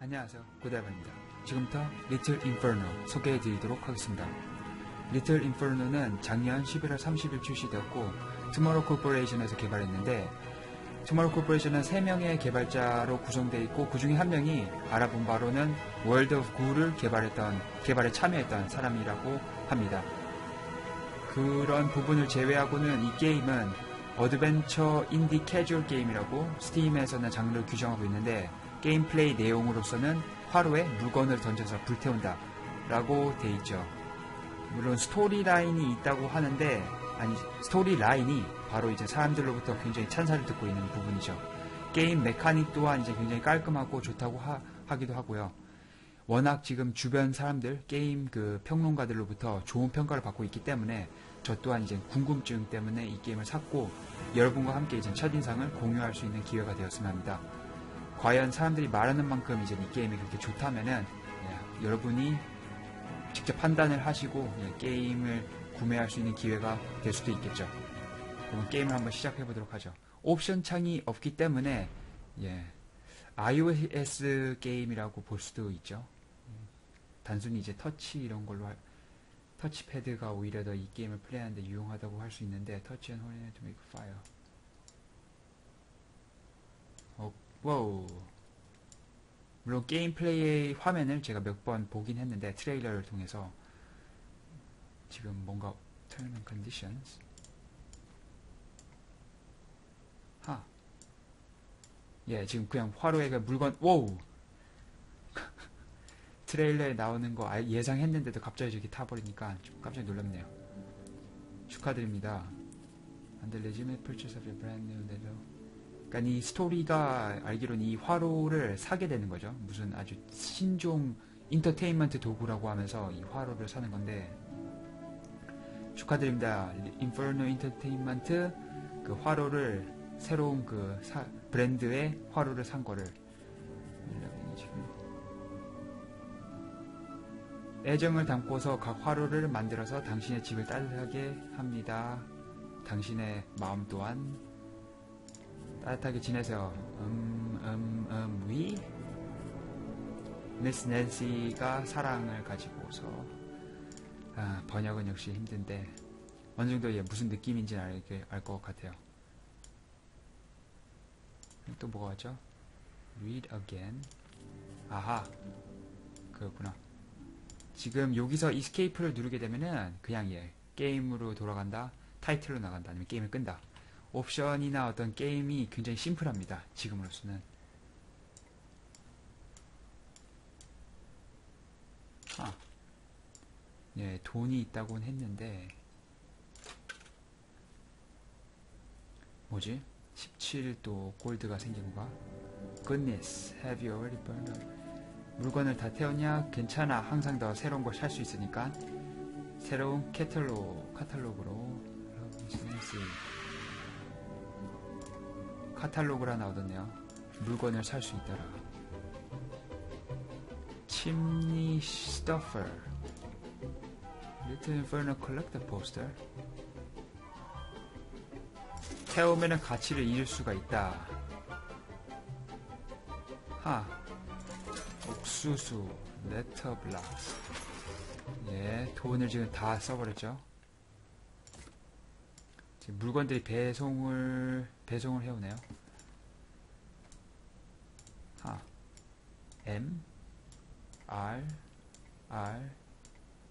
안녕하세요. 고달반입니다. 지금부터 리틀 인퍼노 소개해 드리도록 하겠습니다. 리틀 인퍼노는 작년 11월 30일 출시되었고 투모로우 코퍼레이션에서 개발했는데 투모로우 코퍼레이션은 3명의 개발자로 구성되어 있고 그 중에 한 명이 알아본 바로는 월드 오브 굴을 개발했던 개발에 참여했던 사람이라고 합니다. 그런 부분을 제외하고는 이 게임은 어드벤처 인디 캐주얼 게임이라고 스팀에서는 장르를 규정하고 있는데 게임 플레이 내용으로서는 화로에 물건을 던져서 불태운다 라고 돼 있죠. 물론 스토리 라인이 있다고 하는데 아니 스토리 라인이 바로 이제 사람들로부터 굉장히 찬사를 듣고 있는 부분이죠. 게임 메카닉 또한 이제 굉장히 깔끔하고 좋다고 하, 기도 하고요. 워낙 지금 주변 사람들 게임 그 평론가들로부터 좋은 평가를 받고 있기 때문에 저 또한 이제 궁금증 때문에 이 게임을 샀고 여러분과 함께 이제 첫인상을 공유할 수 있는 기회가 되었으면 합니다. 과연 사람들이 말하는 만큼 이제 이 게임이 그렇게 좋다면은 예, 여러분이 직접 판단을 하시고 예, 게임을 구매할 수 있는 기회가 될 수도 있겠죠. 그럼 게임을 한번 시작해 보도록 하죠. 옵션 창이 없기 때문에 예, iOS 게임이라고 볼 수도 있죠. 단순히 이제 터치 이런 걸로 할, 터치패드가 오히려 더 이 게임을 플레이하는데 유용하다고 할 수 있는데 터치 앤 홀리네 to make fire. 어, 와우. 물론 게임 플레이의 화면을 제가 몇 번 보긴 했는데 트레일러를 통해서 지금 뭔가 term and conditions 하. 예, 지금 그냥 화로에 그 물건 와우. 트레일러에 나오는 거 알- 예상했는데도 갑자기 저기 타버리니까 좀 깜짝 놀랐네요. 축하드립니다. Under legitimate purchase of a brand new Lego. 그러니까 이 스토리가 알기로는 이 화로를 사게 되는 거죠. 무슨 아주 신종 인터테인먼트 도구라고 하면서 이 화로를 사는 건데 축하드립니다. 인퍼노 인터테인먼트 그 화로를 새로운 그 사- 브랜드의 화로를 산 거를 지금 애정을 담고서 각 화로를 만들어서 당신의 집을 따뜻하게 합니다. 당신의 마음 또한 따뜻하게 지내세요. 음, 음, 음, 위? 미스 낸시가 사랑을 가지고서 아, 번역은 역시 힘든데 어느 정도 예, 무슨 느낌인지는 알것 같아요. 또 뭐가 왔죠? Read again. 아하. 그렇구나. 지금 여기서 이스케이프를 누르게 되면은 그냥 예 게임으로 돌아간다 타이틀로 나간다 아니면 게임을 끈다 옵션이나 어떤 게임이 굉장히 심플합니다 지금으로서는 예 돈이 있다고는 했는데 뭐지 17도 골드가 생긴 건가 Goodness, have you already burned up? 물건을 다 태웠냐? 괜찮아. 항상 더 새로운 걸 살 수 있으니까. 새로운 캐탈로, 카탈로그로. 카탈로그를 하나 얻었네요. 물건을 살 수 있더라. 침니 스토퍼. Little Inferno Collector Poster. 태우면은 가치를 잃을 수가 있다. 하. 옥수수, 레터블락스. 예, 돈을 지금 다 써버렸죠. 지금 물건들이 배송을, 배송을 해오네요. 하. M, R, R,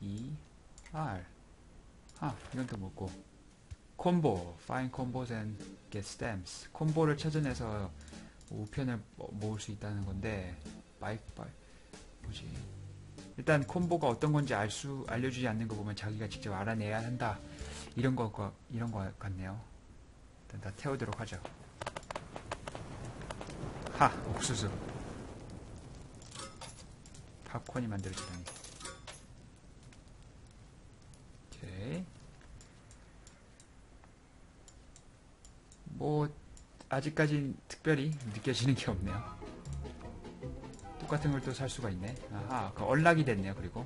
E, R. 하, 이건 또 뭐고. 콤보, find combos and get stamps. 콤보를 찾아내서 우편을 모을 수 있다는 건데, 마이크 바이 뭐지 일단 콤보가 어떤 건지 알 수 알려주지 않는 거 보면 자기가 직접 알아내야 한다 이런 거 이런 거 같네요 일단 다 태우도록 하죠 하 옥수수 팝콘이 만들어지다니 오케이 뭐 아직까진 특별히 느껴지는 게 없네요. 똑같은 걸 또 살 수가 있네. 아하, 그 얼락이 됐네요. 그리고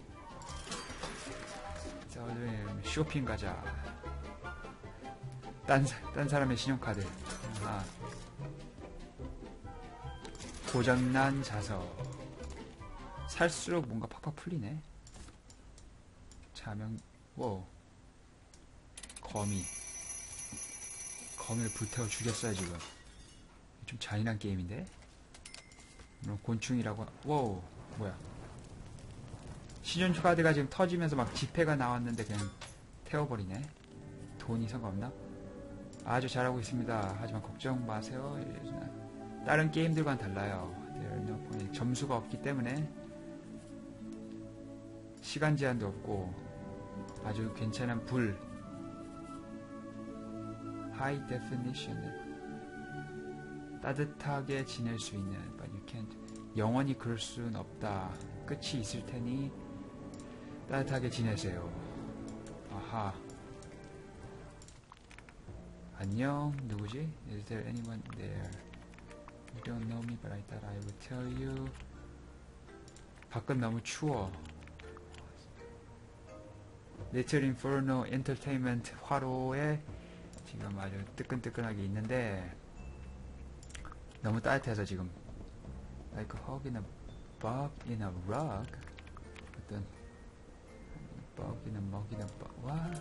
자, 오늘 쇼핑 가자. 딴, 사- 딴 사람의 신용카드. 아하. 고장난 자석. 살수록 뭔가 팍팍 풀리네. 자명, 워 거미. 거미를 불태워 죽였어요, 지금. 좀 잔인한 게임인데? 물론 곤충이라고, 하- 와우, 뭐야. 신용 카드가 지금 터지면서 막 지폐가 나왔는데 그냥 태워버리네. 돈이 상관없나? 아주 잘하고 있습니다. 하지만 걱정 마세요. 다른 게임들과는 달라요. Point. 점수가 없기 때문에 시간 제한도 없고 아주 괜찮은 불 high definition 따뜻하게 지낼 수 있는 but you can't 영원히 그럴 수는 없다. 끝이 있을 테니 따뜻하게 지내세요. 아하. 안녕, 누구지? Is there anyone there? You don't know me, but I thought I would tell you. 밖은 너무 추워. Little Inferno Entertainment 화로에 지금 아주 뜨끈뜨끈하게 있는데 너무 따뜻해서 지금 like a hog in a bug in a rug. 어떤 bug in a mug in a bug 와.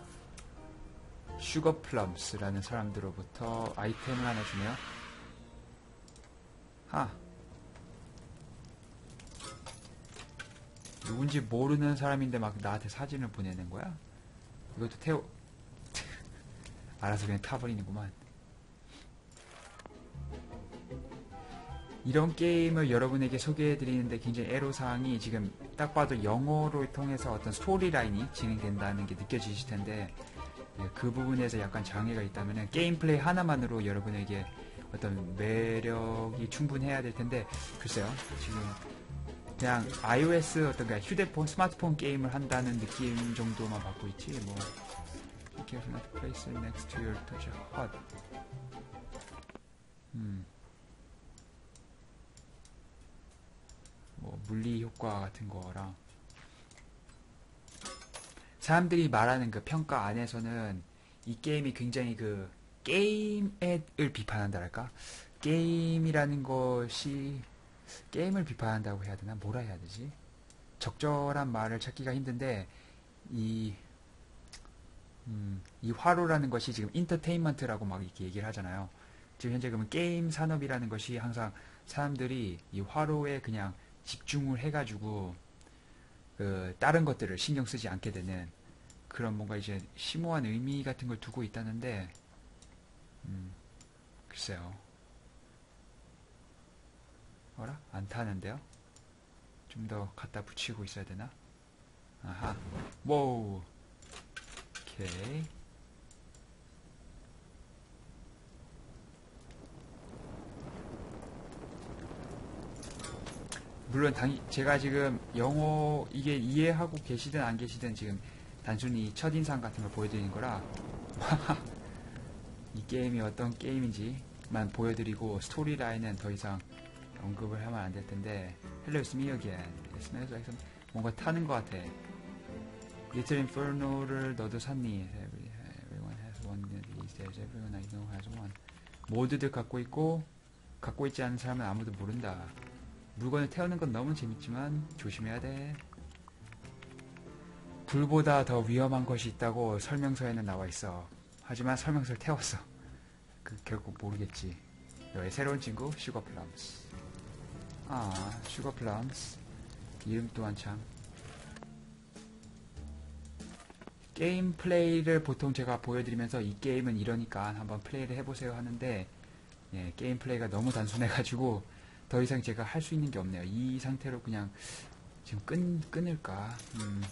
슈거 플럼스라는 사람들로부터 아이템을 하나 주네요. 하. 누군지 모르는 사람인데 막 나한테 사진을 보내는 거야? 이것도 태워 알아서 그냥 타버리는구만. 이런 게임을 여러분에게 소개해드리는데 굉장히 애로사항이 지금 딱 봐도 영어로 통해서 어떤 스토리라인이 진행된다는 게 느껴지실 텐데 예, 그 부분에서 약간 장애가 있다면 게임 플레이 하나만으로 여러분에게 어떤 매력이 충분해야 될 텐데 글쎄요 지금 그냥 iOS 어떤 그 휴대폰 스마트폰 게임을 한다는 느낌 정도만 받고 있지 뭐 Be careful not place it next to your touch hot. 음. 뭐 물리 효과 같은 거랑. 사람들이 말하는 그 평가 안에서는 이 게임이 굉장히 그 게임을 비판한다랄까? 게임이라는 것이 게임을 비판한다고 해야 되나? 뭐라 해야 되지? 적절한 말을 찾기가 힘든데 이 음, 이 화로라는 것이 지금 인터테인먼트라고 막 이렇게 얘기를 하잖아요. 지금 현재 그러면 게임 산업이라는 것이 항상 사람들이 이 화로에 그냥 집중을 해가지고 그 다른 것들을 신경 쓰지 않게 되는 그런 뭔가 이제 심오한 의미 같은 걸 두고 있다는데 음, 글쎄요. 어라? 안 타는데요? 좀 더 갖다 붙이고 있어야 되나? 아하. 워우. 오케이. 물론 당 제가 지금 영어 이게 이해하고 계시든 안 계시든 지금 단순히 첫인상 같은 걸 보여드리는 거라 이 게임이 어떤 게임인지만 보여드리고 스토리 라인은 더 이상 언급을 하면 안 될 텐데 Hello, it's me some... 뭔가 타는 것 같아. Little Inferno를 너도 샀니? Every- Everyone has one these days. Everyone I know has one. 모두들 갖고 있고 갖고 있지 않은 사람은 아무도 모른다. 물건을 태우는 건 너무 재밌지만 조심해야 돼. 불보다 더 위험한 것이 있다고 설명서에는 나와 있어. 하지만 설명서를 태웠어. 그 결국 모르겠지. 너의 새로운 친구 슈거 플럼스. 아, 슈거 플럼스. 이름 또한 참. 게임 플레이를 보통 제가 보여드리면서 이 게임은 이러니까 한번 플레이를 해보세요 하는데 예, 게임 플레이가 너무 단순해가지고 더 이상 제가 할 수 있는 게 없네요. 이 상태로 그냥 지금 끈, 끊을까? 음.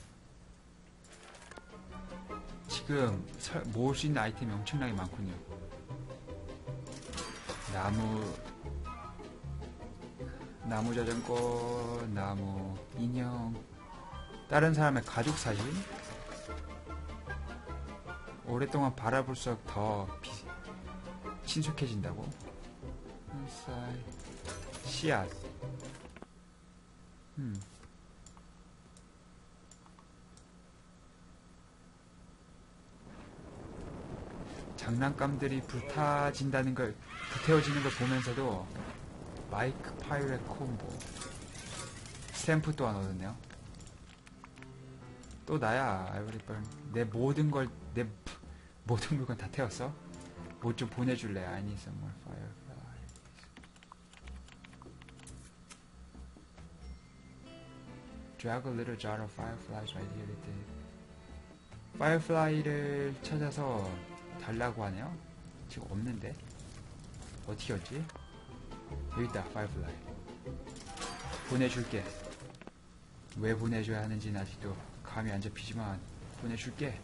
지금 설- 모을 수 있는 아이템이 엄청나게 많군요. 나무, 나무 자전거, 나무 인형, 다른 사람의 가족 사진, 오랫동안 바라볼수록 더 비- 친숙해진다고? 본사이 씨앗 음. 장난감들이 불타진다는 걸 불태워지는 걸 보면서도 마이크 파이렉 콤보 스탬프 또한 얻었네요 또 나야 아이보리펄 내 모든 걸내 모든 물건 다 태웠어? 뭐 좀 보내줄래? I need some more fireflies. Fireflies right here it did 파이어플라이를 찾아서 달라고 하네요. 지금 없는데? 어떻게 얻지? 여기 있다 파이어플라이 보내줄게. 왜 보내줘야 하는지는 아직도 감이 안 잡히지만 보내줄게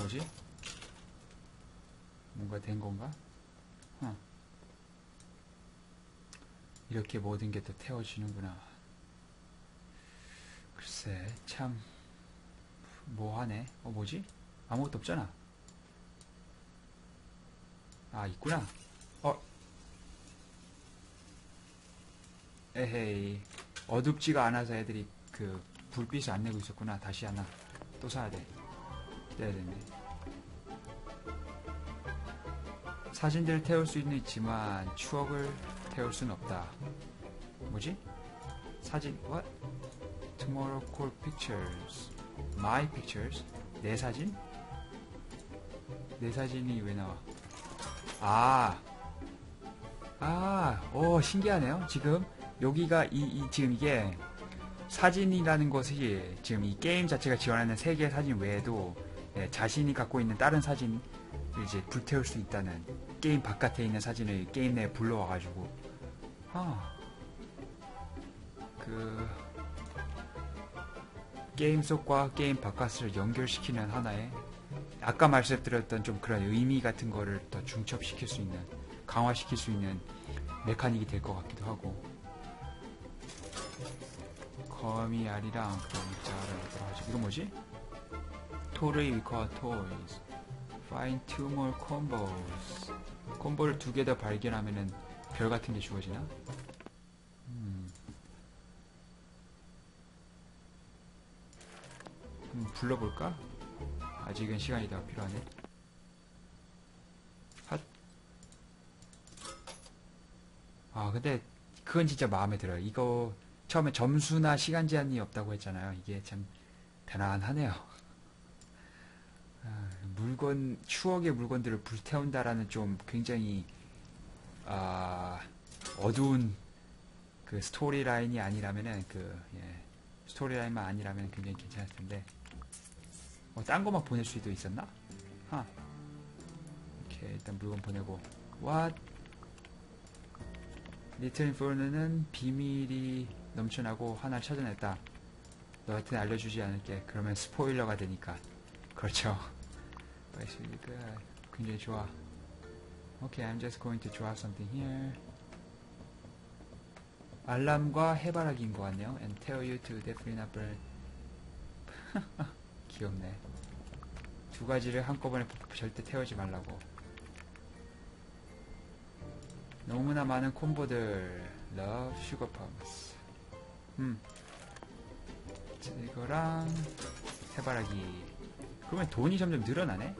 뭐지? 뭔가 된 건가? huh. 이렇게 모든 게또 태워지는구나. 글쎄 참. 뭐하네? 어 뭐지? 아무것도 없잖아. 아 있구나. 어. 에헤이. 어둡지가 않아서 애들이 그 불빛을 안 내고 있었구나. 다시 하나 또 사야 돼 떼야 되네 사진들을 태울 수는 있지만 추억을 태울 수는 없다 뭐지? 사진 what? Tomorrow Call Pictures My Pictures 내 사진? 내 사진이 왜 나와 아 아, 오, 신기하네요. 지금, 여기가, 이, 이, 지금 이게, 사진이라는 것이, 지금 이 게임 자체가 지원하는 세 개의 사진 외에도, 예, 자신이 갖고 있는 다른 사진을 이제 불태울 수 있다는, 게임 바깥에 있는 사진을 게임 내에 불러와가지고, 아, 그, 게임 속과 게임 바깥을 연결시키는 하나의, 아까 말씀드렸던 좀 그런 의미 같은 거를 더 중첩시킬 수 있는, 강화시킬 수 있는 메카닉이 될 것 같기도 하고. 거미 알이랑 그다음 자를 뭐라 하지 이거 뭐지? 토르이 위커 토이즈 Find two more 콤보를 두개더 발견하면은 별 같은 게 주어지나? 음. 불러볼까? 아직은 시간이 더 필요하네 아 근데 그건 진짜 마음에 들어요. 이거 처음에 점수나 시간 제한이 없다고 했잖아요. 이게 참 대단하네요. 아, 물건 추억의 물건들을 불태운다라는 좀 굉장히 아, 어두운 그 스토리 라인이 아니라면은 그 예, 스토리 라인만 아니라면 굉장히 괜찮을 텐데 어, 딴 거만 보낼 수도 있었나? 하. 이렇게 일단 물건 보내고 what 리틀 인포르는 비밀이 넘쳐나고 하나를 찾아냈다. 너한테 알려주지 않을게. 그러면 스포일러가 되니까. 그렇죠. 바이스리가 굉장히 좋아. Okay, I'm just going to draw something here. 알람과 해바라기인 것 같네요. And tell you to definitely not burn. 귀엽네. 두 가지를 한꺼번에 절대 태우지 말라고. 너무나 많은 콤보들 러브 슈거 펌스 음 이거랑 해바라기 그러면 돈이 점점 늘어나네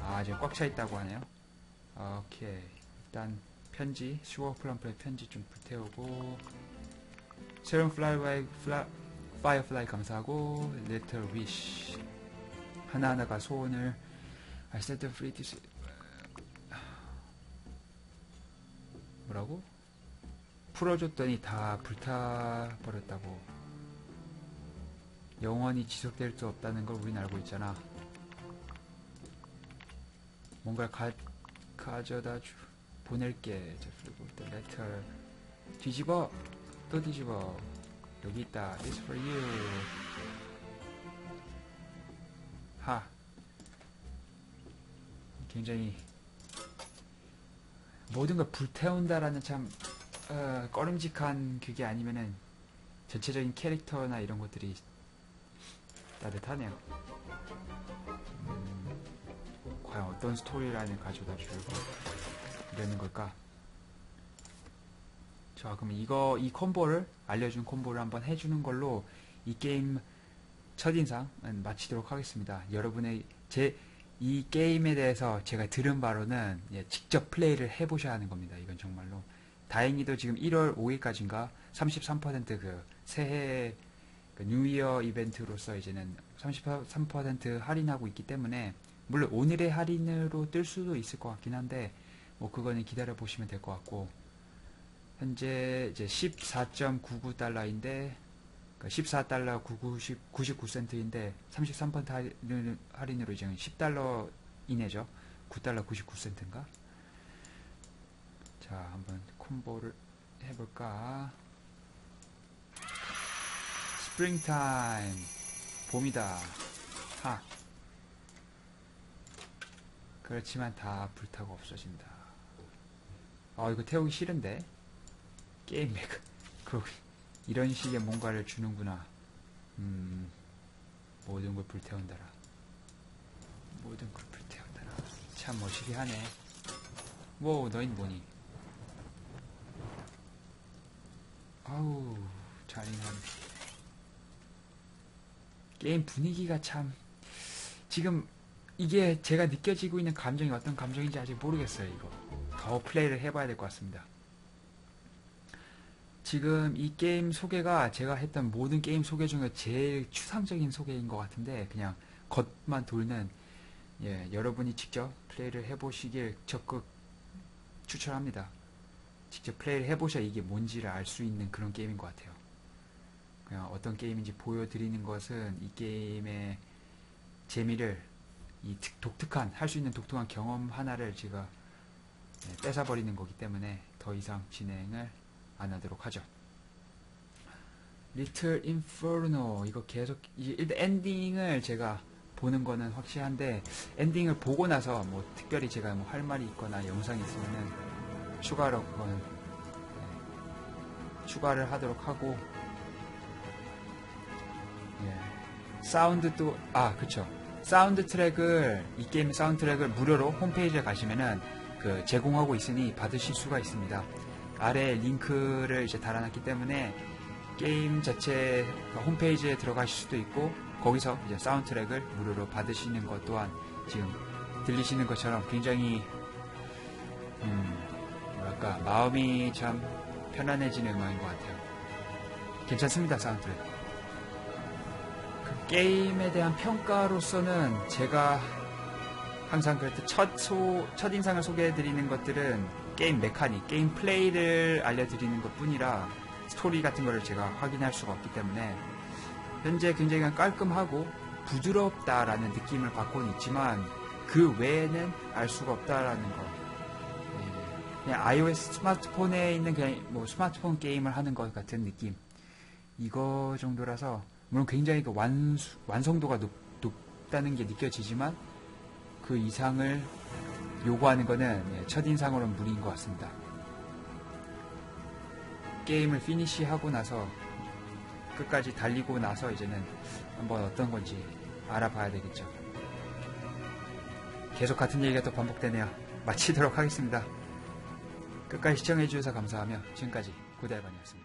아 지금 꽉 차 있다고 하네요 오케이 일단 편지 슈거 플럼프의 편지 좀 불태우고 새로운 플라이와이 플라 파이어플라이 감사하고 레터 위시 하나하나가 소원을 I set them free 뭐라고? 풀어줬더니 다 불타버렸다고. 영원히 지속될 수 없다는 걸 우린 알고 있잖아. 뭔가를 가, 가져다 주, 보낼게. 제프리 때 레터. 뒤집어! 또 뒤집어. 여기 있다. It's for you. 하. 굉장히 모든 걸 불태운다라는 참 어, 꺼림직한 그게 아니면은 전체적인 캐릭터나 이런 것들이 따뜻하네요. 음, 어떤 스토리라인을 가져다 주고 이러는 걸까? 자, 그럼 이거 이 콤보를 알려준 콤보를 한번 해주는 걸로 이 게임 첫인상은 마치도록 하겠습니다. 여러분의 제 이 게임에 대해서 제가 들은 바로는 예, 직접 플레이를 해보셔야 하는 겁니다. 이건 정말로 다행히도 지금 1월 5일까지인가 33%그 새해 그 뉴이어 이벤트로서 이제는 33% 할인하고 있기 때문에 물론 오늘의 할인으로 뜰 수도 있을 것 같긴 한데 뭐 그거는 기다려 보시면 될 것 같고 현재 이제 14.99달러인데 14달러 99센트인데 33% 할인, 할인으로 이제 10달러 이내죠. 9달러 99센트인가? 자, 한번 콤보를 해볼까? 스프링타임 봄이다. 하. 그렇지만 다 불타고 없어진다. 아 이거 태우기 싫은데 게임 맥그 이런 식의 뭔가를 주는구나. 음 모든 걸 불태운다라. 모든 걸 불태운다라. 참 멋지게 하네. 뭐 너흰 뭐니? 아우 잔인한. 게임 분위기가 참 지금 이게 제가 느껴지고 있는 감정이 어떤 감정인지 아직 모르겠어요 이거. 더 플레이를 해봐야 될 것 같습니다. 지금 이 게임 소개가 제가 했던 모든 게임 소개 중에 제일 추상적인 소개인 것 같은데 그냥 겉만 돌는 예, 여러분이 직접 플레이를 해보시길 적극 추천합니다. 직접 플레이를 해보셔야 이게 뭔지를 알 수 있는 그런 게임인 것 같아요 그냥 어떤 게임인지 보여드리는 것은 이 게임의 재미를 이 특- 독특한 할 수 있는 독특한 경험 하나를 제가 네, 뺏어버리는 거기 때문에 더 이상 진행을 안 하도록 하죠. 리틀 인퍼노 이거 계속 이- 일단 엔딩을 제가 보는 거는 확실한데 엔딩을 보고 나서 뭐 특별히 제가 뭐 할 말이 있거나 영상이 있으면은 추가로 그거는 네, 추가를 하도록 하고 예. 사운드도 아 그쵸 사운드 트랙을 이 게임 사운드 트랙을 무료로 홈페이지에 가시면은 그 제공하고 있으니 받으실 수가 있습니다. 아래 링크를 이제 달아놨기 때문에 게임 자체 홈페이지에 들어가실 수도 있고 거기서 이제 사운드 트랙을 무료로 받으시는 것 또한 지금 들리시는 것처럼 굉장히 음 뭐랄까 마음이 참 편안해지는 음악인 것 같아요. 괜찮습니다 사운드 트랙. 그 게임에 대한 평가로서는 제가 항상 때 첫, 인상을 소개해드리는 것들은 게임 메카닉, 게임 플레이를 알려드리는 것 뿐이라 스토리 같은 거를 제가 확인할 수가 없기 때문에 현재 굉장히 깔끔하고 부드럽다라는 느낌을 받고는 있지만 그 외에는 알 수가 없다라는 거. 예, 그냥 iOS 스마트폰에 있는 그냥 뭐 스마트폰 게임을 하는 것 같은 느낌. 이거 정도라서 물론 굉장히 그 완수, 완성도가 높, 높다는 게 느껴지지만 그 이상을 요구하는 거는 예, 첫인상으로는 무리인 것 같습니다. 게임을 피니시하고 나서 끝까지 달리고 나서 이제는 한번 어떤 건지 알아봐야 되겠죠. 계속 같은 얘기가 또 반복되네요. 마치도록 하겠습니다. 끝까지 시청해주셔서 감사하며 지금까지 구대알반이었습니다.